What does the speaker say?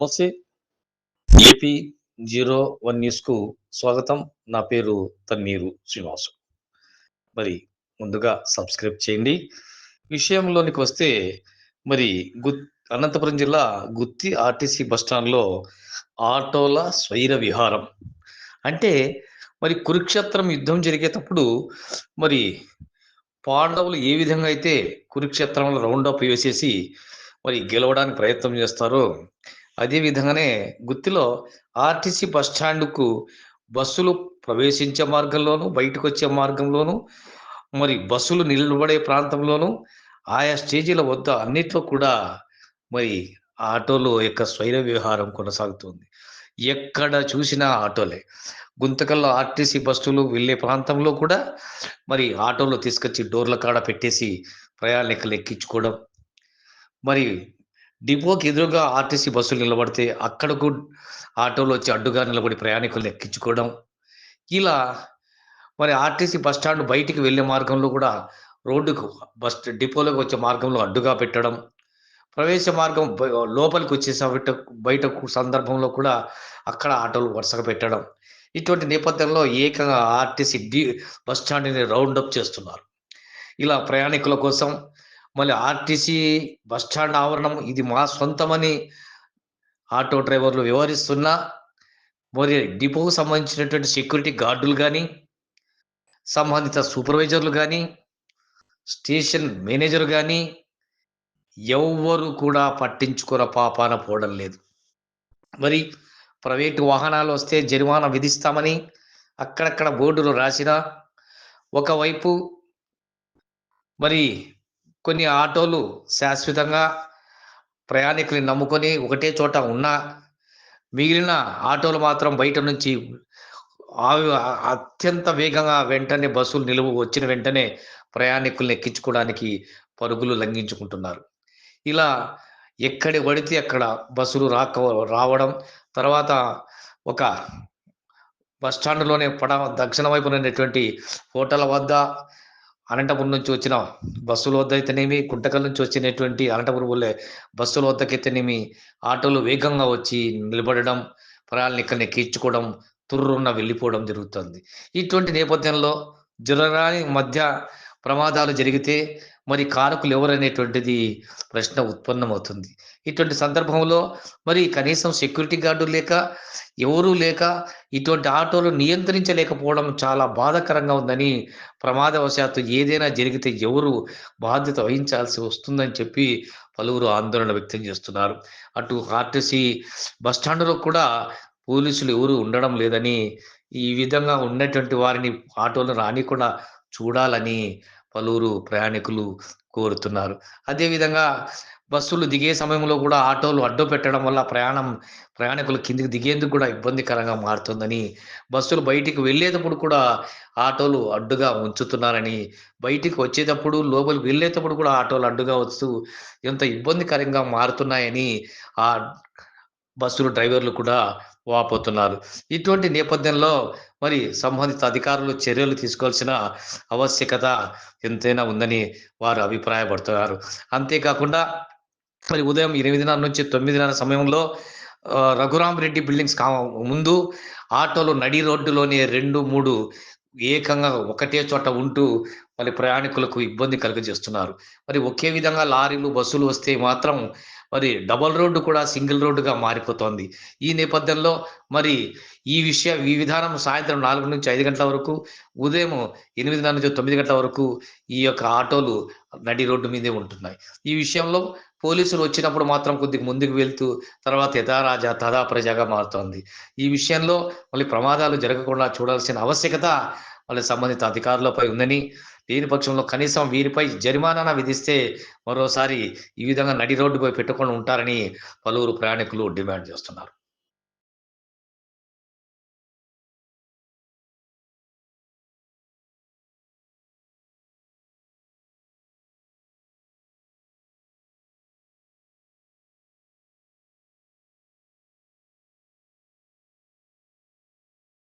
నమస్తే AP zero one న్యూస్కు స్వాగతం. నా పేరు తన్నీరు శ్రీనివాసు. మరి ముందుగా సబ్స్క్రైబ్ చేయండి. విషయంలోనికి వస్తే మరి గు అనంతపురం జిల్లా గుత్తి ఆర్టీసీ బస్టాండ్లో ఆటోల స్వైర విహారం. అంటే మరి కురుక్షేత్రం యుద్ధం జరిగేటప్పుడు మరి పాండవులు ఏ విధంగా అయితే కురుక్షేత్రంలో రౌండ్ అప్ వేసేసి మరి గెలవడానికి ప్రయత్నం చేస్తారో అదేవిధంగానే గుత్తిలో ఆర్టీసీ బస్ స్టాండ్కు బస్సులు ప్రవేశించే మార్గంలోను బయటకు వచ్చే మార్గంలోను మరి బస్సులు నిలబడే ప్రాంతంలోను ఆయా స్టేజీల వద్ద అన్నిట్లో కూడా మరి ఆటోలో యొక్క స్వైర వ్యవహారం కొనసాగుతుంది. ఎక్కడ చూసినా ఆటోలే. గుంతకల్లో ఆర్టీసీ బస్సులు వెళ్ళే ప్రాంతంలో కూడా మరి ఆటోలో తీసుకొచ్చి డోర్ల కాడ పెట్టేసి ప్రయాణికులు ఎక్కించుకోవడం మరి డిపోకి ఎదురుగా ఆర్టీసీ బస్సులు నిలబడితే అక్కడకు ఆటోలు వచ్చి అడ్డుగా నిలబడి ప్రయాణికులు ఎక్కించుకోవడం. ఇలా మరి ఆర్టీసీ బస్ స్టాండ్ బయటికి వెళ్ళే మార్గంలో కూడా రోడ్డుకు బస్ డిపోలోకి వచ్చే మార్గంలో అడ్డుగా పెట్టడం. ప్రవేశ మార్గం లోపలికి వచ్చే బయట సందర్భంలో కూడా అక్కడ ఆటోలు వరుసగా పెట్టడం. ఇటువంటి నేపథ్యంలో ఏకంగా ఆర్టీసీ డి బస్ స్టాండ్ని రౌండ్ చేస్తున్నారు. ఇలా ప్రయాణికుల కోసం మళ్ళీ ఆర్టీసీ బస్ స్టాండ్ ఆవరణం ఇది మా సొంతమని ఆటో డ్రైవర్లు వివరిస్తున్నా మరి డిపోకు సంబంధించినటువంటి సెక్యూరిటీ గార్డులు కానీ సంబంధిత సూపర్వైజర్లు కానీ స్టేషన్ మేనేజర్ కానీ ఎవ్వరు కూడా పట్టించుకున్న పాపాన పోవడం లేదు. మరి ప్రైవేటు వాహనాలు వస్తే జరిమానా విధిస్తామని అక్కడక్కడ బోర్డులు రాసినా ఒకవైపు మరి కొన్ని ఆటోలు శాశ్వతంగా ప్రయాణికుల్ని నమ్ముకొని ఒకటే చోట ఉన్నా మిగిలిన ఆటోలు మాత్రం బయట నుంచి అత్యంత వేగంగా వెంటనే బస్సులు నిలువు వచ్చిన వెంటనే ప్రయాణికుల్ని ఎక్కించుకోవడానికి పరుగులు లంఘించుకుంటున్నారు. ఇలా ఎక్కడి పడితే అక్కడ బస్సులు రాక రావడం తర్వాత ఒక బస్ స్టాండ్లోనే పడ దక్షిణ వైపునటువంటి ఉన్నటువంటి హోటల్ వద్ద అనంతపురం నుంచి వచ్చిన బస్సుల వద్ద అయితేనేమి గుంటకల్ నుంచి వచ్చినటువంటి అనంతపురం వెళ్ళే బస్సుల వద్దకైతేనేమి ఆటోలు వేగంగా వచ్చి నిలబడడం ప్రయాణికుల్ని ఎక్కించుకోవడం తుర్రున్న వెళ్ళిపోవడం జరుగుతుంది. ఇటువంటి నేపథ్యంలో జరరాని మధ్య ప్రమాదాలు జరిగితే మరి కారకులు ఎవరనేటువంటిది ప్రశ్న ఉత్పన్నమవుతుంది. ఇటువంటి సందర్భంలో మరి కనీసం సెక్యూరిటీ గార్డు లేక ఎవరూ లేక ఇటువంటి ఆటోలు నియంత్రించలేకపోవడం చాలా బాధాకరంగా ఉందని ప్రమాదవశాత్తు ఏదైనా జరిగితే ఎవరు బాధ్యత వహించాల్సి వస్తుందని చెప్పి పలువురు ఆందోళన వ్యక్తం చేస్తున్నారు. అటు ఆర్టీసీ బస్ స్టాండ్లో కూడా పోలీసులు ఎవరు ఉండడం లేదని ఈ విధంగా ఉన్నటువంటి వారిని ఆటోలు రానికుండా చూడాలని పలువురు ప్రయాణికులు కోరుతున్నారు. అదేవిధంగా బస్సులు దిగే సమయంలో కూడా ఆటోలు అడ్డు పెట్టడం వల్ల ప్రయాణం ప్రయాణికులు కిందికి దిగేందుకు కూడా ఇబ్బందికరంగా మారుతుందని బస్సులు బయటికి వెళ్ళేటప్పుడు కూడా ఆటోలు అడ్డుగా ఉంచుతున్నారని బయటికి వచ్చేటప్పుడు లోపలికి వెళ్ళేటప్పుడు కూడా ఆటోలు అడ్డుగా వస్తూ ఎంత ఇబ్బందికరంగా మారుతున్నాయని ఆ బస్సులు డ్రైవర్లు కూడా వాపోతున్నారు. ఇటువంటి నేపథ్యంలో మరి సంబంధిత అధికారులు చర్యలు తీసుకోవాల్సిన ఆవశ్యకత ఎంతైనా ఉందని వారు అభిప్రాయపడుతున్నారు. అంతేకాకుండా మరి ఉదయం ఎనిమిదిన్నర నుంచి తొమ్మిదిన్నర సమయంలో రఘురామ్ రెడ్డి బిల్డింగ్స్ కా ముందు ఆటోలు నడి రోడ్డులోనే రెండు మూడు ఏకంగా ఒకటే చోట ఉంటూ మరి ప్రయాణికులకు ఇబ్బంది కలుగజేస్తున్నారు. మరి ఒకే విధంగా లారీలు బస్సులు వస్తే మాత్రం మరి డబల్ రోడ్డు కూడా సింగిల్ రోడ్డుగా మారిపోతోంది. ఈ నేపథ్యంలో మరి ఈ విషయ ఈ విధానం సాయంత్రం నాలుగు నుంచి ఐదు గంటల వరకు ఉదయం ఎనిమిదిన్నర నుంచి తొమ్మిది గంటల వరకు ఈ యొక్క ఆటోలు నడి రోడ్డు మీదే ఉంటున్నాయి. ఈ విషయంలో పోలీసులు వచ్చినప్పుడు మాత్రం కొద్దిగా ముందుకు వెళ్తూ తర్వాత యథారాజా తదా ప్రజగా మారుతోంది. ఈ విషయంలో మళ్ళీ ప్రమాదాలు జరగకుండా చూడాల్సిన ఆవశ్యకత మళ్ళీ సంబంధిత అధికారులపై ఉందని లేని పక్షంలో కనీసం వీరిపై జరిమానా విధిస్తే మరోసారి ఈ విధంగా నడి రోడ్డుపై పెట్టుకొని ఉంటారని పలువురు ప్రయాణికులు డిమాండ్ చేస్తున్నారు.